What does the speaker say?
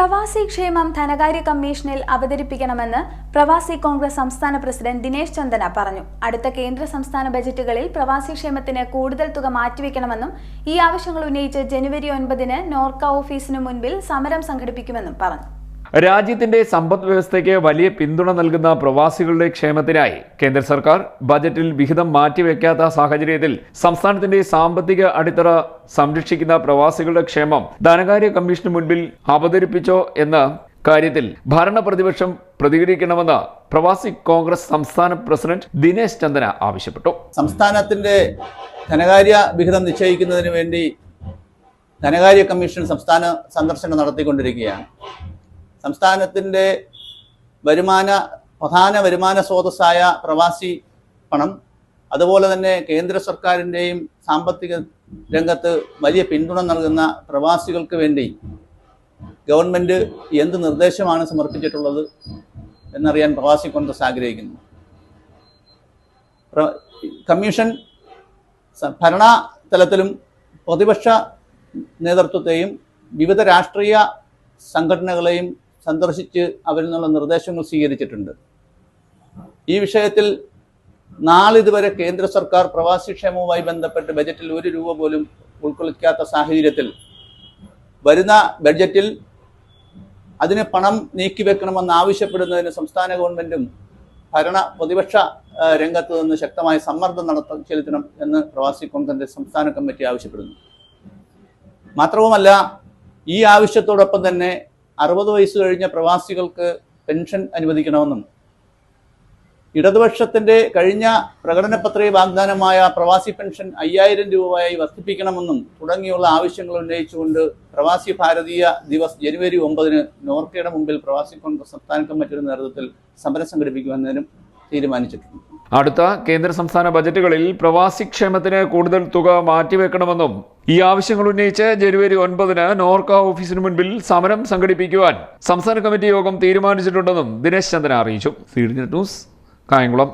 പ്രവാസി ക്ഷേമം ധനകാര്യ കമ്മീഷനിൽ അവതരിപ്പിക്കണമെന്ന് പ്രവാസി കോൺഗ്രസ് സംസ്ഥാന പ്രസിഡന്റ് ദിനേശ് ചന്ദന പറഞ്ഞു. അടുത്ത കേന്ദ്ര സംസ്ഥാന ബജറ്റുകളിൽ പ്രവാസി ക്ഷേമത്തിന് കൂടുതൽ തുക മാറ്റിവെക്കണമെന്നും ഈ ആവശ്യങ്ങൾ ഉന്നയിച്ച് ജനുവരി ഒൻപതിന് നോർക്ക ഓഫീസിനു മുൻപിൽ സമരം സംഘടിപ്പിക്കുമെന്നും പറഞ്ഞു. രാജ്യത്തിന്റെ സമ്പദ് വ്യവസ്ഥയ്ക്ക് വലിയ പിന്തുണ നൽകുന്ന പ്രവാസികളുടെ ക്ഷേമത്തിനായി കേന്ദ്ര സർക്കാർ ബജറ്റിൽ വിഹിതം മാറ്റിവെക്കാത്ത സാഹചര്യത്തിൽ സംസ്ഥാനത്തിന്റെ സാമ്പത്തിക അടിത്തറ സംരക്ഷിക്കുന്ന പ്രവാസികളുടെ ക്ഷേമം ധനകാര്യ കമ്മീഷന് മുൻപിൽ അവതരിപ്പിച്ചോ എന്ന കാര്യത്തിൽ ഭരണ പ്രതിപക്ഷം പ്രതികരിക്കണമെന്ന് പ്രവാസി കോൺഗ്രസ് സംസ്ഥാന പ്രസിഡന്റ് ദിനേശ് ചന്ദന ആവശ്യപ്പെട്ടു. സംസ്ഥാനത്തിന്റെ ധനകാര്യ വിഹിതം നിശ്ചയിക്കുന്നതിന് വേണ്ടി ധനകാര്യ കമ്മീഷൻ സംസ്ഥാന സന്ദർശനം നടത്തിക്കൊണ്ടിരിക്കുകയാണ്. സംസ്ഥാനത്തിന്റെ വരുമാന പ്രധാന വരുമാന സ്രോതസ്സായ പ്രവാസി പണം അതുപോലെ തന്നെ കേന്ദ്ര സർക്കാരിന്റെയും സാമ്പത്തിക രംഗത്ത് വലിയ പിന്തുണ നൽകുന്ന പ്രവാസികൾക്ക് വേണ്ടി ഗവൺമെന്റ് എന്ത് നിർദ്ദേശമാണ് സമർപ്പിച്ചിട്ടുള്ളത് എന്നറിയാൻ പ്രവാസി കോൺഗ്രസ് ആഗ്രഹിക്കുന്നു. കമ്മീഷൻ ഭരണ തലത്തിലും പ്രതിപക്ഷ നേതൃത്വത്തെയും വിവിധ രാഷ്ട്രീയ സംഘടനകളെയും സന്ദർശിച്ച് അവരിൽ നിന്നുള്ള നിർദ്ദേശങ്ങൾ സ്വീകരിച്ചിട്ടുണ്ട്. ഈ വിഷയത്തിൽ നാളിതുവരെ കേന്ദ്ര സർക്കാർ പ്രവാസി ക്ഷേമവുമായി ബന്ധപ്പെട്ട് ബജറ്റിൽ ഒരു രൂപ പോലും ഉൾക്കൊള്ളിക്കാത്ത സാഹചര്യത്തിൽ വരുന്ന ബഡ്ജറ്റിൽ അതിന് പണം നീക്കിവെക്കണമെന്ന് ആവശ്യപ്പെടുന്നതിന് സംസ്ഥാന ഗവൺമെന്റും ഭരണ പ്രതിപക്ഷ രംഗത്ത് നിന്ന് ശക്തമായ സമ്മർദ്ദം നടത്ത ചെലുത്തണം എന്ന് പ്രവാസി കോൺഗ്രസ് സംസ്ഥാന കമ്മിറ്റി ആവശ്യപ്പെടുന്നു. മാത്രവുമല്ല ഈ ആവശ്യത്തോടൊപ്പം തന്നെ അറുപത് വയസ്സ് കഴിഞ്ഞ പ്രവാസികൾക്ക് പെൻഷൻ അനുവദിക്കണമെന്നും ഇടതുപക്ഷത്തിന്റെ കഴിഞ്ഞ പ്രകടന വാഗ്ദാനമായ പ്രവാസി പെൻഷൻ അയ്യായിരം രൂപയായി വർദ്ധിപ്പിക്കണമെന്നും തുടങ്ങിയുള്ള ആവശ്യങ്ങൾ ഉന്നയിച്ചുകൊണ്ട് പ്രവാസി ഭാരതീയ ദിവസ് ജനുവരി ഒമ്പതിന് നോർക്കയുടെ മുമ്പിൽ പ്രവാസി കോൺഗ്രസ് സംസ്ഥാന കമ്മിറ്റിയുടെ നേതൃത്വത്തിൽ സമരം സംഘടിപ്പിക്കുമെന്നതിനും തീരുമാനിച്ചിട്ടുണ്ട്. അടുത്ത കേന്ദ്ര സംസ്ഥാന ബജറ്റുകളിൽ പ്രവാസി ക്ഷേമത്തിന് കൂടുതൽ തുക മാറ്റിവെക്കണമെന്നും ഈ ആവശ്യങ്ങൾ ഉന്നയിച്ച് ജനുവരി ഒൻപതിന് നോർക്ക ഓഫീസിന് മുൻപിൽ സമരം സംഘടിപ്പിക്കുവാൻ സംസ്ഥാന കമ്മിറ്റി യോഗം തീരുമാനിച്ചിട്ടുണ്ടെന്നും ദിനേശ് ചന്ദ്രൻ അറിയിച്ചു. C D news Kayamkulam.